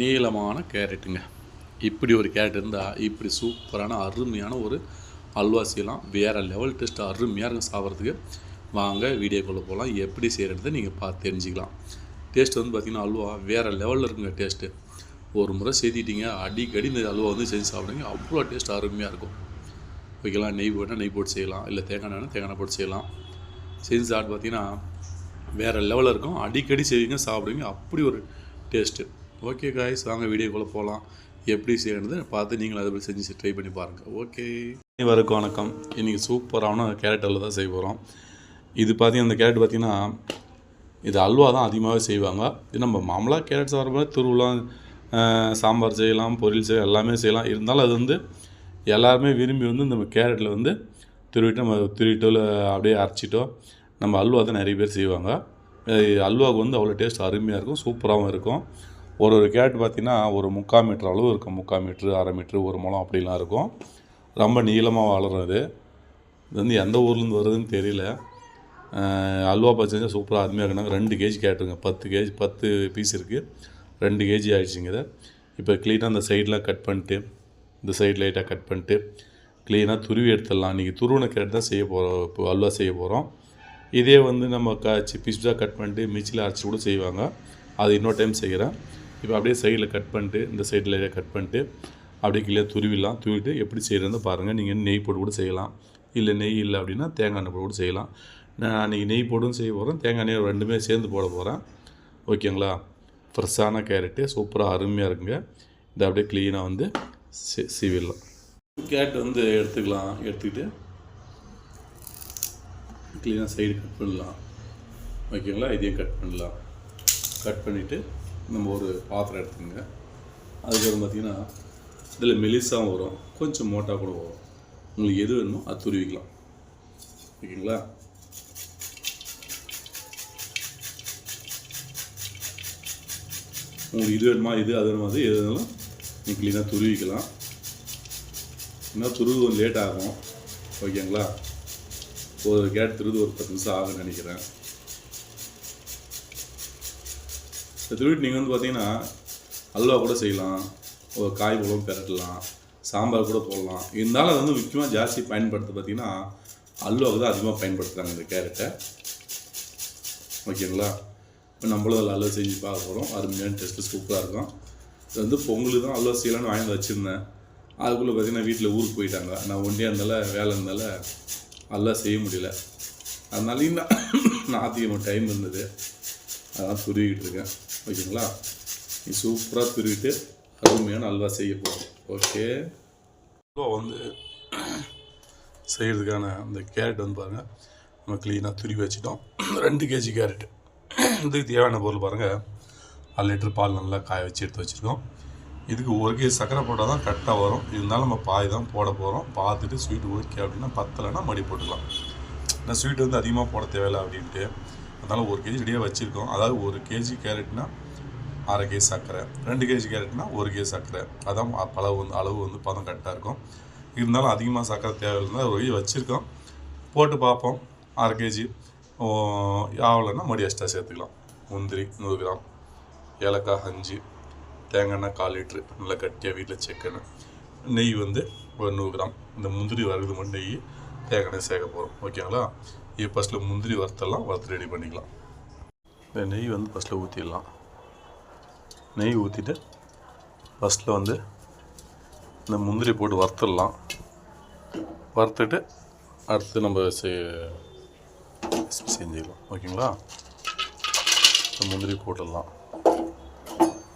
நீளமான கேரட்டுங்க. இப்படி ஒரு கேரட் இருந்தால் இப்படி சூப்பரான அருமையான ஒரு அல்வா செய்யலாம். வேறு லெவல் டெஸ்ட் அருமையாக இருக்கும் சாப்பிட்றதுக்கு. வாங்க வீடியோக்குள்ளே போகலாம் எப்படி செய்கிறத நீங்கள் பார்த்து தெரிஞ்சுக்கலாம். டேஸ்ட் வந்து பார்த்திங்கன்னா அல்வா வேறு லெவலில் இருக்குங்க டேஸ்ட்டு ஒரு முறை செய்திட்டிங்க அடிக்கடி இந்த அல்வா வந்து செஞ்சு சாப்பிடுங்க அவ்வளோ டேஸ்ட் அருமையாக இருக்கும். வைக்கலாம் நெய் போட்டால் நெய் போட்டு செய்யலாம். இல்லை தேங்காய் வேணால் தேங்காய் போட்டு செய்யலாம். செஞ்சு சாப்பிட்டு பார்த்தீங்கன்னா வேறு லெவலில் இருக்கும். அடிக்கடி செய்வீங்க சாப்பிடுவீங்க. அப்படி ஒரு டேஸ்ட்டு ஓகே காய்ஸ் வாங்க வீடியோக்குள்ளே போகலாம் எப்படி செய்யறது பார்த்து நீங்கள் அதை போய் செஞ்சு ட்ரை பண்ணி பாருங்கள் ஓகே வரைக்கும் வணக்கம். இன்றைக்கி சூப்பரான கேரட் அல்வா தான் செய்ய போகிறோம் இது பார்த்திங்கன்னா அந்த கேரட் பார்த்திங்கன்னா இது அல்வா தான் அதிகமாகவே செய்வாங்க. இது நம்ம மாமலாக கேரட் சாப்பிட்ற திருவிழா சாம்பார் செய்யலாம் பொரியல் செய்யலாம் எல்லாமே செய்யலாம். இருந்தாலும் அது வந்து எல்லாருமே விரும்பி வந்து நம்ம கேரட்டில் வந்து துருவிட்டு நம்ம துருவிட்டோ இல்லை அப்படியே அரைச்சிட்டோ நம்ம அல்வா தான் நிறைய பேர் செய்வாங்க. அல்வாவுக்கு வந்து அவ்வளோ டேஸ்ட் அருமையாக இருக்கும் சூப்பராகவும் இருக்கும். ஒரு ஒரு கேட் பார்த்திங்கன்னா ஒரு முக்கால் மீட்டர் அளவு இருக்கும் முக்கால் மீட்ரு அரை மீட்ரு ஒரு முளம் அப்படிலாம் இருக்கும். ரொம்ப நீளமாக வளரும் இது இது வந்து எந்த ஊர்லேருந்து வருதுன்னு தெரியல. அல்வா பச்சை சூப்பராக அருமையாக இருக்குனாங்க. ரெண்டு கேஜி கேட்டுருங்க. பத்து கேஜி பத்து பீஸ் இருக்குது ரெண்டு கேஜி ஆகிடுச்சிங்க இதை. இப்போ க்ளீனாக அந்த சைடெலாம் கட் பண்ணிட்டு இந்த சைடு லைட்டாக கட் பண்ணிட்டு க்ளீனாக துருவி எடுத்துடலாம். இன்றைக்கி துருவின கேட் தான் செய்ய போகிறோம் இப்போ அல்வா செய்ய போகிறோம் இதே வந்து நம்ம க பீஸ் பீஸாக கட் பண்ணிட்டு மிச்சில் அரைச்சி கூட செய்வாங்க. அது இன்னொரு டைம் செய்கிறேன் இப்போ அப்படியே சைடில் கட் பண்ணிட்டு இந்த சைடில் கட் பண்ணிட்டு அப்படியே கீழே துருவிடலாம். துருவிட்டு எப்படி செய்கிறதுன்னு பாருங்கள் நீங்கள் நெய் போட்டு கூட செய்யலாம். இல்லை நெய் இல்லை அப்படின்னா தேங்காய் எண்ணெய் போட்டு கூட செய்யலாம். நான் அன்றைக்கி நெய் போட்டும் செய்ய போகிறேன் தேங்காய் எண்ணெய் ரெண்டுமே சேர்ந்து போட போகிறேன் ஓகேங்களா? ஃப்ரெஷ்ஷான கேரட்டு சூப்பராக அருமையாக இருக்குங்க. இதை அப்படியே க்ளீனாக வந்து சீவிடலாம். கேரட் வந்து எடுத்துக்கலாம். எடுத்துக்கிட்டு க்ளீனாக சைடு கட் பண்ணலாம். ஓகேங்களா? இதையும் கட் பண்ணலாம். கட் பண்ணிவிட்டு நம்ம ஒரு பாத்திரம் எடுத்துக்கோங்க. அதுக்கப்புறம் பார்த்திங்கன்னா இதில் மெலிசாகவும் வரும். கொஞ்சம் மோட்டாக கூட வரும். உங்களுக்கு எது வேணுமோ அது துருவிக்கலாம். ஓகேங்களா? உங்களுக்கு இது வேணுமா இது அது வேணுமா அது எது வேணாலும் நீங்கள் க்ளீனாக துருவிக்கலாம். இன்னும் துருவு கொஞ்சம் லேட் ஆகும். ஓகேங்களா? ஒரு கேட் திருது ஒரு பத்து நிமிஷம் ஆகும்னு நினைக்கிறேன். இந்த நீங்கள் வந்து பார்த்தீங்கன்னா அல்வா கூட செய்யலாம் ஒரு காய் போலும் பெரட்டலாம் சாம்பார் கூட போடலாம். இருந்தாலும் அது வந்து முக்கியமாக ஜாஸ்தி பயன்படுத்த பார்த்தீங்கன்னா அல்வாவுக்கு தான் அதிகமாக பயன்படுத்துகிறாங்க இந்த கேரட்டை. ஓகேங்களா? இப்போ நம்மளும் அதில் அல்வா செஞ்சு பார்க்க போகிறோம் அருமையான டெஸ்ட்டு சூப்பராக இருக்கும். இது வந்து பொங்கலுக்கு தான் அல்வா செய்யலாம்னு வாங்கி வச்சுருந்தேன். அதுக்குள்ளே பார்த்தீங்கன்னா வீட்டில் ஊருக்கு போயிட்டாங்க. நான் ஒண்டியாக இருந்தால வேலை இருந்தால அல்வா செய்ய முடியல. அதனால இன்னும் அதிகமாக டைம் இருந்தது. அதான் துருவிக்கிட்டு இருக்கேன். ஓகேங்களா? நீ சூப்பராக துருவிட்டு அருமையான அல்வா செய்ய போகிறோம் ஓகே? அல்வா வந்து செய்கிறதுக்கான அந்த கேரட் வந்து பாருங்கள் நம்ம க்ளீனாக துருவி வச்சுட்டோம். ரெண்டு கேஜி கேரட். இதுக்கு தேவையான பொருள் பாருங்கள் அரை லிட்டர் பால் நல்லா காய வச்சு எடுத்து வச்சுருக்கோம். இதுக்கு ஒரு கேஜி சர்க்கரை போட்டால் தான் கரெக்டாக வரும். இருந்தாலும் நம்ம பாய் தான் போட போகிறோம் பார்த்துட்டு ஸ்வீட் ஓகே அப்படின்னா பத்தலைன்னா மடி போட்டுக்கலாம். நான் ஸ்வீட் வந்து அதிகமாக போட தேவையில்ல அப்படின்ட்டு. அதனால் ஒரு கேஜி ரெடியாக வச்சுருக்கோம். அதாவது ஒரு கேஜி கேரட்னா அரை கேஜி சர்க்கரை ரெண்டு கேஜி கேரட்னா ஒரு கேஜி சர்க்கரை. அதான் அளவு வந்து அளவு வந்து பதம் கரெக்டாக இருக்கும். இருந்தாலும் அதிகமாக சர்க்கரை தேவையில்லை ஒரு கேஜி வச்சுருக்கோம். போட்டு பார்ப்போம். அரை கேஜி ஆவலைன்னா மடி எக்ஸ்ட்ரா சேர்த்துக்கலாம். முந்திரி நூறு கிராம். ஏலக்காய் அஞ்சு. தேங்காய் எண்ணெய் கால் லிட்ரு நல்லா கட்டியாக வீட்டில் செக்கெண்ணெய் நெய் வந்து ஒரு நூறு கிராம். இந்த முந்திரி வறுக்குது மட்டும் நெய் தேங்காய் எண்ணெய் சேர்க்க போகிறோம் ஓகேங்களா? இது ஃபஸ்ட்டில் முந்திரி வறுத்தெல்லாம் வறுத்து ரெடி பண்ணிக்கலாம். இந்த நெய் வந்து ஃபஸ்ட்டில் ஊற்றிடலாம் நெய் ஊற்றிட்டு ஃபஸ்ட்டில் வந்து இந்த முந்திரி போட்டு வறுத்துடலாம் வறுத்துட்டு அடுத்து நம்ம செய் செஞ்சிடலாம். ஓகேங்களா? இந்த முந்திரி போட்டுடலாம்.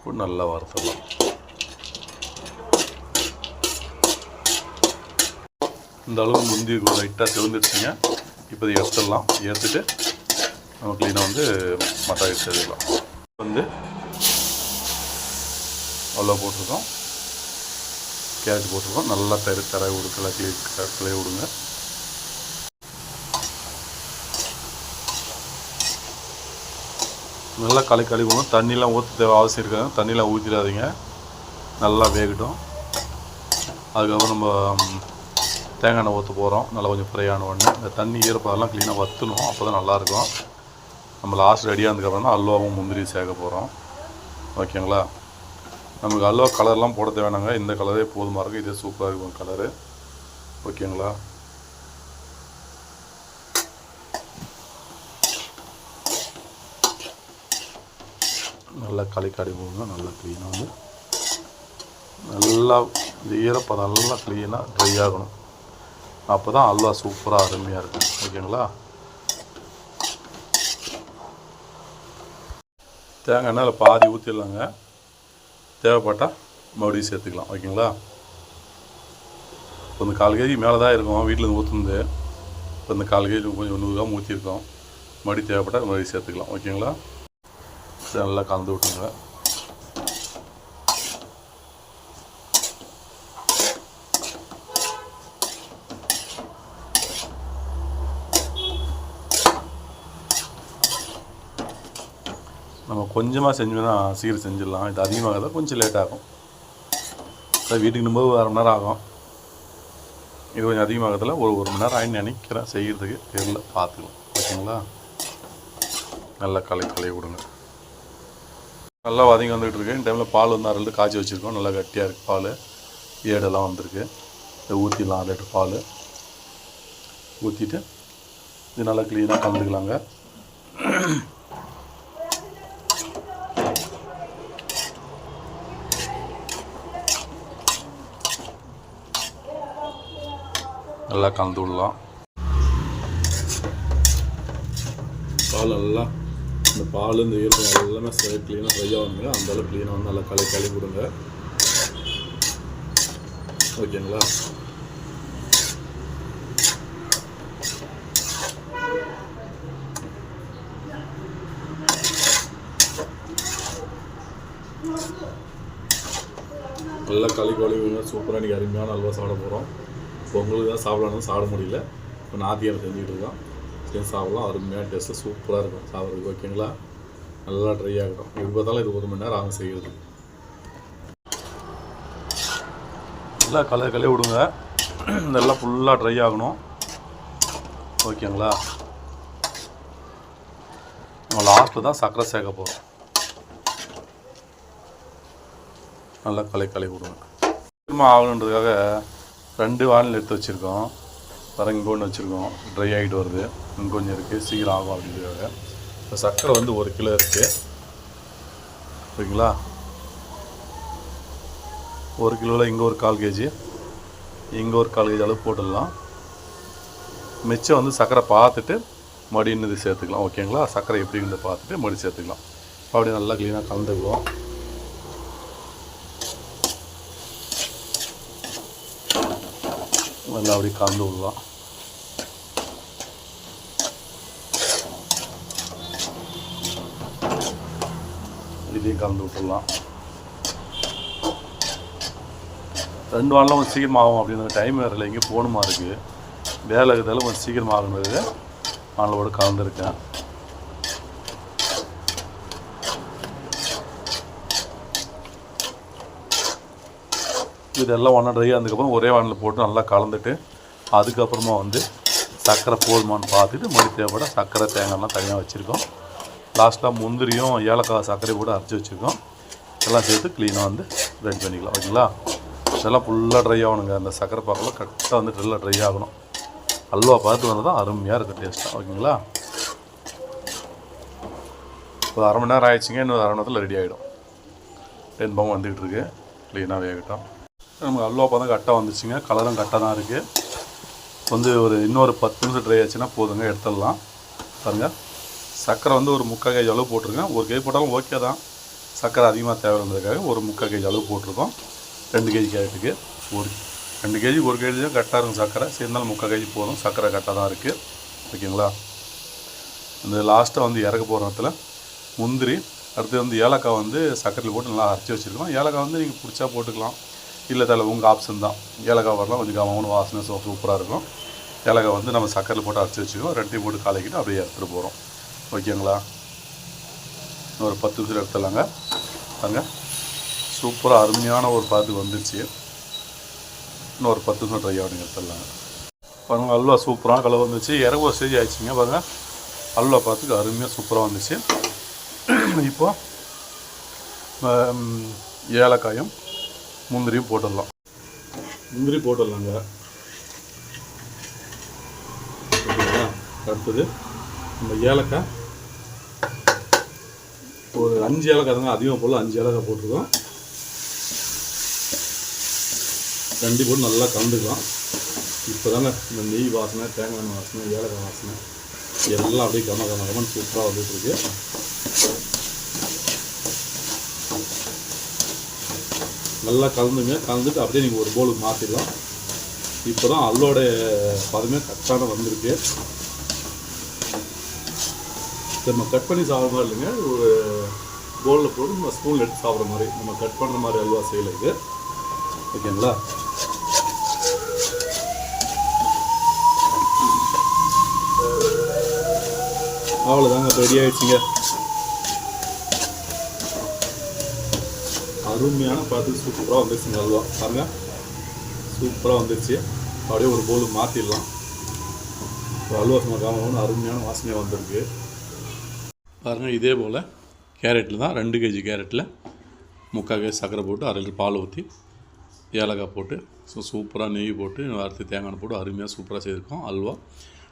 போட்டு நல்லா வறுத்துடலாம் இந்த அளவு முந்திரி லைட்டாக செவந்துருச்சுங்க இப்போ எடுத்துடலாம். எடுத்துட்டு நம்ம க்ளீனாக வந்து மட்டாய் எடுத்துக்கலாம் வந்து அவ்வளோ போட்டிருக்கோம். கேரட் போட்டிருக்கோம். நல்லா தரு தர விடு கிளை கிளை விடுங்க. நல்லா களி கழுவணும் தண்ணிலாம் ஊற்ற தேவை அவசியம் இருக்காது. தண்ணிலாம் ஊற்றிடாதீங்க நல்லா வேகட்டும். அதுக்கப்புறம் நம்ம தேங்காய் எண்ணெய் ஊற்ற போகிறோம் நல்லா கொஞ்சம் ஃப்ரை ஆன உடனே இந்த தண்ணி ஈரப்பதெல்லாம் க்ளீனாக வற்றணும் அப்போ தான் நல்லாயிருக்கும். நம்ம லாஸ்ட் ரெடியாக இருந்ததுக்கப்புறம் தான் அல்வாவும் முந்திரியும் சேர்க்க போகிறோம் ஓகேங்களா? நமக்கு அல்வா கலர்லாம் போட தேவையானாங்க இந்த கலரே போதுமாக இருக்கும். இதே சூப்பராக இருக்கும் கலரு ஓகேங்களா? நல்லா களிக்காடி போடுங்க. நல்லா க்ளீனாக வந்து நல்லா இந்த ஈரப்பதம் நல்லா க்ளீனாக ட்ரை ஆகணும். அப்போ தான் அல்வா சூப்பராக அருமையாக இருக்கும் ஓகேங்களா? தேங்காய் எண்ணெயில் பாதி ஊற்றிடலாங்க தேவைப்பட்டால் மறுபடியும் சேர்த்துக்கலாம். ஓகேங்களா? இப்போ இந்த கால் கேஜி மேலே தான் இருக்கும் வீட்டில் ஊற்றுந்து இப்போ இந்த கால் கேஜி கொஞ்சம் நூறு கிராம் ஊற்றிருக்கோம் மறுபடியும் தேவைப்பட்டால் மறுபடியும் சேர்த்துக்கலாம். ஓகேங்களா? நல்லா கலந்து விட்டுருங்க. நம்ம கொஞ்சமாக செஞ்சோம்னா சீக்கிரம் செஞ்சிடலாம். இது அதிகமாக தான் கொஞ்சம் லேட் ஆகும். அதான் வீட்டுக்கு போது அரை மணி நேரம் ஆகும். இது கொஞ்சம் அதிகமாகதில் ஒரு ஒரு மணி நேரம் ஆயின்னு நினைக்கிறேன். செய்கிறதுக்கு தெரியல. பார்த்துக்கலாம். ஓகேங்களா? நல்லா களை களை விடுங்க. நல்லா வதங்கி வந்துகிட்டு இருக்கு. இந்த டைமில் பால் வந்து அரை காய்ச்சி வச்சுருக்கோம். நல்லா கட்டியாக இருக்குது பால். ஏடெல்லாம் வந்திருக்கு. இதை ஊற்றிடலாம் அரை லிட்டர் பால். ஊற்றிட்டு இது நல்லா க்ளீனாக கலந்துக்கலாங்க. நல்லா கலந்து விடலாம். பால் நல்லா இந்த பால் இந்த ஈரப்பதம் எல்லாமே க்ளீனாக ஃப்ரை ஆகுங்க அந்த க்ளீனாக வந்து நல்லா களை களி கொடுங்க ஓகேங்களா? நல்லா களி களி சூப்பராக இன்றைக்கி அருமையான அல்வா சாப்பிட போகிறோம் இப்போ உங்களுக்கு தான் சாப்பிடணும் சாப்பிட முடியல. இப்போ நாத்தியார் செஞ்சுக்கிட்டு இருக்கோம் சரி சாப்பிடலாம். அருமையாக டேஸ்ட்டு சூப்பராக இருக்கும். சாப்பிட்றதுக்கு ஓகேங்களா நல்லா ட்ரை ஆகட்டும் எப்படி பார்த்தாலும் இது ஒரு மணி நேரம் ஆகும் செய்கிறது நல்லா கலை கலைய விடுங்க. நல்லா ஃபுல்லாக ட்ரை ஆகணும். ஓகேங்களா நம்ம லாஸ்ட்டில் தான் சர்க்கரை சேர்க்க போகிறோம் நல்லா களை கலை விடுங்க. திரும்ப ஆகணுன்றதுக்காக ரெண்டு வானில் எடுத்து வச்சுருக்கோம். பாருங்க இங்கே ஒன்று வச்சுருக்கோம். ட்ரை ஆகிட்டு வருது. இங்கே கொஞ்சம் இருக்குது சீக்கிரம் ஆகும் அப்படின்றதுக்காக. இப்போ சர்க்கரை வந்து ஒரு கிலோ இருக்குது ஓகேங்களா ஒரு கிலோவில் இங்கே ஒரு கால் கேஜி. இங்கே ஒரு கால் கேஜி அளவு போட்டுடலாம். மிச்சம் வந்து சர்க்கரை பார்த்துட்டு மடி இது சேர்த்துக்கலாம். ஓகேங்களா? சர்க்கரை எப்படி பார்த்துட்டு மடி சேர்த்துக்கலாம். அப்படி நல்லா க்ளீனாக கலந்துக்குவோம். நல்லா அப்படியே கலந்து விடலாம் இதையும் கலந்து விட்டுடலாம். ரெண்டு வாரம் கொஞ்சம் சீக்கிரம் ஆகும் அப்படின்னு டைம் வேறு இல்லை எங்கேயும் போகணுமா இருக்குது வேலை இருக்கிறதால கொஞ்சம் சீக்கிரம் நான் மாலோடு கலந்துருக்கேன். இதெல்லாம் ஒன்றா ட்ரை ஆனதுக்கப்புறம் ஒரே வானில் போட்டு நல்லா கலந்துட்டு அதுக்கப்புறமா வந்து சர்க்கரை போதுமான்னு பார்த்துட்டு மறு தேவைப்பட சர்க்கரை தேங்காய்லாம் தனியாக வச்சுருக்கோம். லாஸ்ட்டாக முந்திரியும் ஏலக்காய் சர்க்கரை கூட அரைச்சி வச்சுருக்கோம். எல்லாம் சேர்த்து க்ளீனாக வந்து ரெடி பண்ணிக்கலாம். ஓகேங்களா? இதெல்லாம் ஃபுல்லாக ட்ரை ஆகணுங்க. அந்த சர்க்கரை பாக்கெல்லாம் கரெக்டாக வந்து நல்லா ட்ரை ஆகணும். அல்வா பார்த்து வந்தால் தான் அருமையாக இருக்குது டேஸ்ட்டாக ஓகேங்களா? இப்போ அரை மணி நேரம் ஆயிடுச்சுங்க. இன்னும் அரை மணி நேரத்தில் ரெடி ஆகிடும் வெண்பம் வந்துக்கிட்டு இருக்கு. க்ளீனாக வேகட்டும். நமக்கு அல்வா பதம் கரெக்டாக வந்துச்சுங்க. கலரும் கரெக்டாக தான் இருக்குது வந்து ஒரு இன்னொரு பத்து நிமிஷம் ட்ரை ஆச்சுன்னா போதுங்க எடுத்துடலாம். பாருங்கள் சர்க்கரை வந்து ஒரு முக்கால் கேஜி அளவு போட்டிருக்கேன். ஒரு கேஜி போட்டாலும் ஓகே தான். சர்க்கரை அதிகமாக தேவைன்றதுக்காக ஒரு முக்கால் கேஜி அளவு போட்டிருக்கோம். ரெண்டு கேஜி கேரட்டுக்கு ஒரு ரெண்டு கேஜி ஒரு கேஜி தான் கரெக்டாக இருக்கும் சர்க்கரை. சேர்ந்தாலும் முக்கால் கேஜி போதும். சர்க்கரை கரெக்டாக தான் இருக்குது ஓகேங்களா? இந்த லாஸ்ட்டாக வந்து இறக்க போகிற இடத்துல முந்திரி அடுத்து வந்து ஏலக்காய் வந்து சர்க்கரையில் போட்டு நல்லா அரைச்சி வச்சுருக்கோம் ஏலக்காய் வந்து நீங்கள் பிடிச்சா போட்டுக்கலாம். இல்லை தலை உங்கள் ஆப்ஷன் தான். ஏலக்காய் வரலாம் கொஞ்சம் கவனம் வாசனை சூப்பராக இருக்கும். ஏலக்காய் வந்து நம்ம சர்க்கரையில் போட்டு அரைச்சி வச்சுக்கோம் ரெண்டையும் போட்டு கலக்கிட்டு அப்படியே எடுத்துகிட்டு போகிறோம் ஓகேங்களா? ஒரு பத்து நிமிஷம் எடுத்துடலாங்க. பாருங்க. சூப்பராக அருமையான ஒரு பாத்துக்கு வந்துருச்சு. இன்னும் ஒரு பத்து நிமிஷம் ட்ரை ஆகணும் எடுத்துடலாங்க. பாருங்க அல்வா சூப்பரான கலர் வந்துச்சு இறங்க ஒரு ஸ்டேஜ் ஆயிடுச்சுங்க பாருங்கள் அல்வா பார்த்துக்கு அருமையாக சூப்பராக வந்துச்சு. இப்போ ஏலக்காயும் முந்திரியும் போட்டுடலாம். முந்திரி போட்டுடலாங்க. ஓகேங்களா? அடுத்தது நம்ம ஏலக்காய். ஒரு அஞ்சு ஏலக்காய் தாங்க அதிகமாக போடல அஞ்சு ஏலக்காய் போட்டிருக்கோம். ரெண்டு போட்டு நல்லா கலந்துக்கலாம். இப்போ தாங்க இந்த நெய் வாசனை தேங்காய் எண்ணெய் வாசனை ஏலக்காய் வாசனை எல்லாம் அப்படியே கம கம கமன் சூப்பராக வந்துட்டு நல்லா கலந்துங்க. கலந்துட்டு அப்படியே நீங்கள் ஒரு போலுக்கு மாற்றிடலாம் இப்போ தான் அல்லோட பதமே கரெக்டான வந்திருக்கு. சரி, நம்ம கட் பண்ணி சாப்பிட்ற மாதிரி இல்லைங்க. ஒரு போலில் போட்டு நம்ம ஸ்பூனில் எடுத்து சாப்பிட்ற மாதிரி. நம்ம கட் பண்ணுற மாதிரி அல்வா செய்யல இது. ஓகேங்களா? அவ்வளோதாங்க ரெடி ஆயிடுச்சுங்க. அருமையான பார்த்து சூப்பராக வந்துருச்சுங்க அல்வா பாருங்க சூப்பராக வந்துருச்சு அப்படியே ஒரு போல் மாற்றிடலாம் அல்வா சும்மா அருமையான வாசனையாக வந்திருக்கு. பாருங்கள் இதே போல் கேரட்டில் தான் ரெண்டு கேஜி கேரட்டில் முக்கால் கேஜி சர்க்கரை போட்டு அரை லிட்டர் பால் ஊற்றி ஏலக்காய் போட்டு ஸோ சூப்பராக நெய் போட்டு அறுத்து தேங்காய் எண்ணெய் போட்டு அருமையாக சூப்பராக செய்திருக்கோம். அல்வா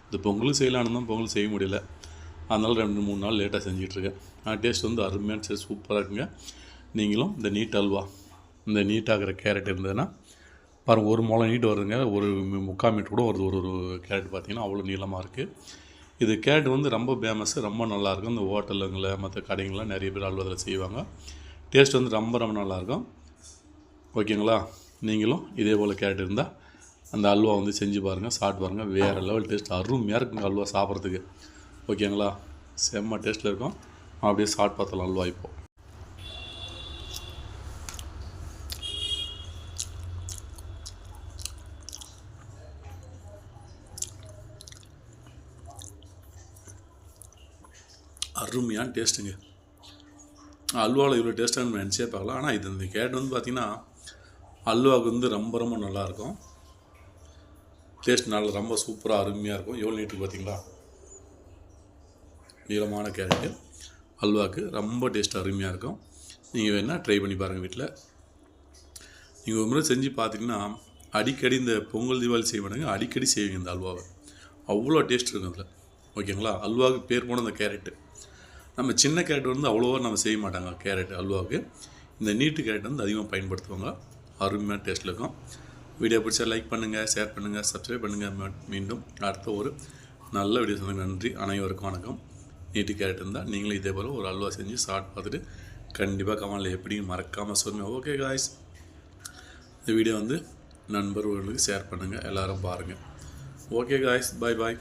இது பொங்கலும் செய்யலான்னு தான் பொங்கல் செய்ய முடியல. அதனால் ரெண்டு மூணு நாள் லேட்டாக செஞ்சிட்ருக்கேன் ஆனால் டேஸ்ட் வந்து அருமையான சரி சூப்பராக இருக்குங்க. நீங்களும் இந்த நீட் அல்வா இந்த நீட்டாகிற கேரட் இருந்ததுன்னா பாருங்கள் ஒரு முளை நீட் வருதுங்க. ஒரு முக்கால் மீட்டர் கூட வருது. ஒரு ஒரு கேரட் பார்த்தீங்கன்னா அவ்வளோ நீளமாக இருக்குது இது கேரட் வந்து ரொம்ப ஃபேமஸ் ரொம்ப நல்லாயிருக்கும் இந்த ஹோட்டலுங்களில் மற்ற கடைங்களாம் நிறைய பேர் அல்வாதில் செய்வாங்க. டேஸ்ட் வந்து ரொம்ப ரொம்ப நல்லாயிருக்கும் ஓகேங்களா நீங்களும் இதே போல் கேரட் இருந்தால் அந்த அல்வா வந்து செஞ்சு பாருங்கள் சாப்பிட்டு பாருங்கள் வேறு லெவல் டேஸ்ட் அருமையாக இருக்குங்க அல்வா சாப்பிட்றதுக்கு. ஓகேங்களா செம்ம டேஸ்ட்டில் இருக்கும். அப்படியே சாப்பிட்டு பார்த்தலாம் அல்வா இப்போது அருமையான டேஸ்ட்டுங்க. அல்வாவில் இவ்வளோ டேஸ்ட்டாக நம்ம நினச்சே பார்க்கலாம் ஆனால் இது இந்த கேரட் வந்து பார்த்திங்கன்னா அல்வாவுக்கு வந்து ரொம்ப ரொம்ப நல்லாயிருக்கும். டேஸ்ட் நல்லா ரொம்ப சூப்பராக அருமையாக இருக்கும். எவ்வளோ நீட்டு பார்த்தீங்களா நீளமான கேரட்டு. அல்வாவுக்கு ரொம்ப டேஸ்ட் அருமையாக இருக்கும். நீங்கள் வேணால் ட்ரை பண்ணி பாருங்கள் வீட்டில் நீங்கள் ஒரு முறை செஞ்சு பார்த்தீங்கன்னா அடிக்கடி இந்த பொங்கல் தீபாவளி செய்ய மாட்டாங்க அடிக்கடி செய்வீங்க இந்த அல்வாவை. அவ்வளோ டேஸ்ட் இருக்கும் அதில். ஓகேங்களா? அல்வாவுக்கு பேர் போன அந்த கேரட்டு. நம்ம சின்ன கேரட் வந்து அவ்வளோவா நம்ம செய்ய மாட்டாங்க கேரட் அல்வாவுக்கு. இந்த நீட்டு கேரட் வந்து அதிகமாக பயன்படுத்துவாங்க. அருமையான டேஸ்ட்டில் இருக்கும். வீடியோ பிடிச்சா லைக் பண்ணுங்கள் ஷேர் பண்ணுங்கள் சப்ஸ்கிரைப் பண்ணுங்கள் மீண்டும் அடுத்த ஒரு நல்ல வீடியோ சொன்ன நன்றி அனைவருக்கும் வணக்கம். நீட்டு கேரட் இருந்தால் நீங்களும் இதே போல் ஒரு அல்வா செஞ்சு சாப்பிட்டு பார்த்துட்டு கண்டிப்பாக கமலில் எப்படின்னு மறக்காமல் சொல்லுங்கள் ஓகே காய்ஸ் இந்த வீடியோ வந்து நண்பர்களுக்கு ஷேர் பண்ணுங்கள் எல்லோரும் பாருங்கள் ஓகே காய்ஸ் பாய் பாய்